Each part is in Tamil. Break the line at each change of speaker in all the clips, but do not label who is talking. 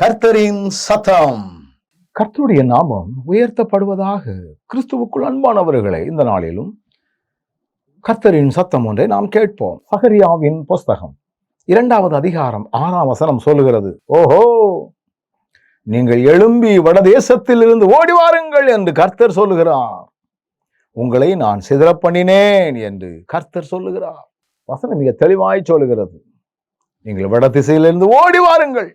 கர்த்தரின் சத்தம்.
கர்த்தருடைய நாமம் உயர்த்தப்படுவதாக கிறிஸ்துவுக்குள் அன்பானவர்களை இந்த நாளிலும் கர்த்தரின் சத்தம் ஒன்றை நாம் கேட்போம். சகரியாவின் புஸ்தகம் இரண்டாவது அதிகாரம் ஆறாம் வசனம் சொல்லுகிறது ஓஹோ நீங்கள் எழும்பி வடதேசத்தில் இருந்து ஓடி வாருங்கள் என்று கர்த்தர் சொல்லுகிறார். உங்களை நான் சிதற பண்ணினேன் என்று கர்த்தர் சொல்லுகிறார். வசனம் மிக தெளிவாய் சொல்லுகிறது. நீங்கள் வட திசையிலிருந்து ஓடி வாருங்கள்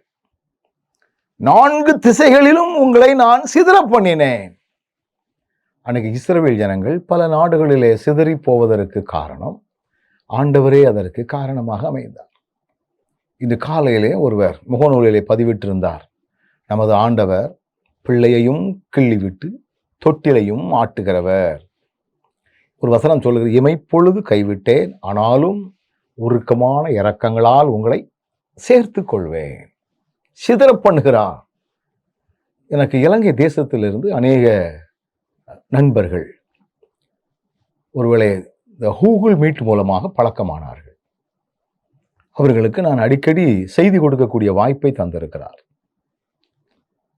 நான்கு திசைகளிலும் உங்களை நான் சிதற பண்ணினேன் அன்னைக்கு இஸ்ரவேல் ஜனங்கள் பல நாடுகளிலே சிதறி போவதற்கு காரணம் ஆண்டவரே அதற்கு காரணமாக அமைந்தார். இந்த காலையிலே ஒருவர் முகநூலிலே பதிவிட்டிருந்தார். நமது ஆண்டவர் பிள்ளையையும் கிள்ளிவிட்டு தொட்டிலையும் ஆட்டுகிறவர். ஒரு வசனம் சொல்கிற இமைப்பொழுது கைவிட்டேன் ஆனாலும் உருக்கமான இறக்கங்களால் உங்களை சேர்த்து கொள்வேன் சிதறப் பண்ணுகிறான் எனக்கு இலங்கை தேசத்திலிருந்து அநேக நண்பர்கள். ஒருவேளை இந்த கூகுள் மீட் மூலமாக பழக்கமானார்கள். அவர்களுக்கு நான் அடிக்கடி செய்தி கொடுக்கக்கூடிய வாய்ப்பை தந்திருக்கிறார்.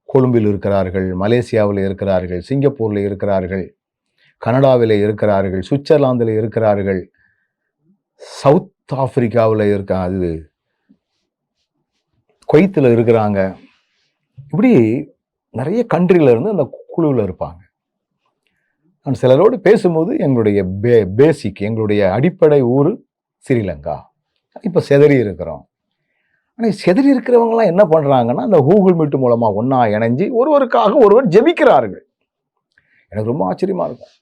கொழும்பில் இருக்கிறார்கள் மலேசியாவில் இருக்கிறார்கள் சிங்கப்பூரில் இருக்கிறார்கள் கனடாவில் இருக்கிறார்கள் சுவிட்சர்லாந்தில் இருக்கிறார்கள் சவுத் ஆப்பிரிக்காவில் இருக்க அது கொய்த்தில் இருக்கிறாங்க. இப்படி நிறைய கண்ட்ரில இருந்து அந்த குழுவில் இருப்பாங்க. நான் சிலரோடு பேசும்போது எங்களுடைய பே பேசிக் எங்களுடைய அடிப்படை ஊர் ஸ்ரீலங்கா இப்போ செதறி இருக்கிறோம். ஆனால் செதறி இருக்கிறவங்களாம் என்ன பண்ணுறாங்கன்னா அந்த கூகுள் மீட்டு மூலமாக ஒன்றா இணைஞ்சு ஒருவருக்காக ஒருவர் ஜெபிக்கிறார்கள். எனக்கு ரொம்ப ஆச்சரியமாக இருக்கும்.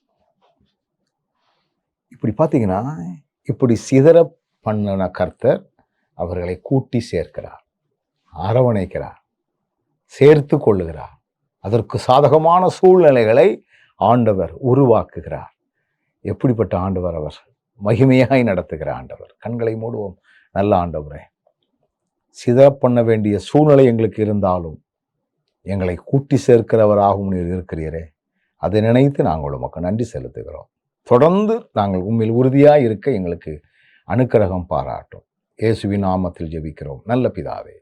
இப்படி பார்த்தீங்கன்னா இப்படி சிதற பண்ணின கர்த்தர் அவர்களை கூட்டி சேர்க்கிறார். அரவணைக்கிறார் சேர்த்து கொள்ளுகிறார். அதற்கு சாதகமான சூழ்நிலைகளை ஆண்டவர் உருவாக்குகிறார். எப்படிப்பட்ட ஆண்டவர் அவர்? மகிமையாய் நடத்துகிற ஆண்டவர். கண்களை மூடுவோம். நல்ல ஆண்டவரே சிதற பண்ண வேண்டிய சூழ்நிலை எங்களுக்கு இருந்தாலும் எங்களை கூட்டி சேர்க்கிறவராகவும் நீர் இருக்கிறீரே. அதை நினைத்து நாங்கள் உமக்கு நன்றி செலுத்துகிறோம். தொடர்ந்து நாங்கள் உண்மையில் உறுதியாக இருக்க எங்களுக்கு அனுக்கிரகம் பாராட்டும். இயேசுவின் நாமத்தில் ஜெபிக்கிறோம். நல்ல பிதாவே